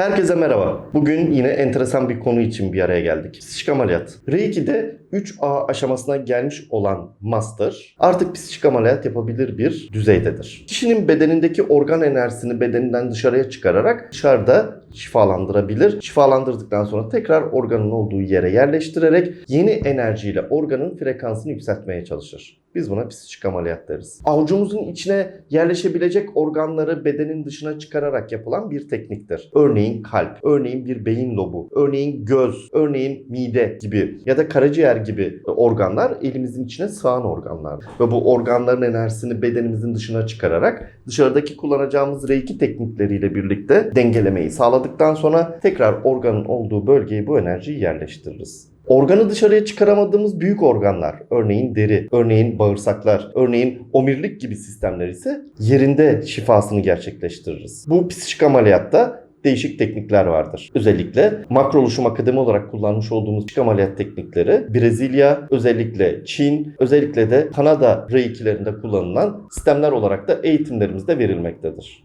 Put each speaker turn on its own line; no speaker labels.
Herkese merhaba. Bugün yine enteresan bir konu için bir araya geldik. Psikik ameliyat. Reiki'de 3A aşamasına gelmiş olan master artık psikik ameliyat yapabilir bir düzeydedir. Kişinin bedenindeki organ enerjisini bedeninden dışarıya çıkararak dışarıda şifalandırabilir. Şifalandırdıktan sonra tekrar organın olduğu yere yerleştirerek yeni enerjiyle organın frekansını yükseltmeye çalışır. Biz buna psikik ameliyat deriz. Avucumuzun içine yerleşebilecek organları bedenin dışına çıkararak yapılan bir tekniktir. Örneğin kalp, örneğin bir beyin lobu, örneğin göz, örneğin mide gibi ya da karaciğer gibi organlar elimizin içine sığan organlar. Ve bu organların enerjisini bedenimizin dışına çıkararak dışarıdaki kullanacağımız reiki teknikleriyle birlikte dengelemeyi sağladıktan sonra tekrar organın olduğu bölgeye bu enerjiyi yerleştiririz. Organı dışarıya çıkaramadığımız büyük organlar, örneğin deri, örneğin bağırsaklar, örneğin omurilik gibi sistemler ise yerinde şifasını gerçekleştiririz. Bu psikik ameliyatta değişik teknikler vardır. Özellikle makro oluşum akademi olarak kullanmış olduğumuz psikik ameliyat teknikleri Brezilya, özellikle Çin, özellikle de Kanada reikilerinde kullanılan sistemler olarak da eğitimlerimizde verilmektedir.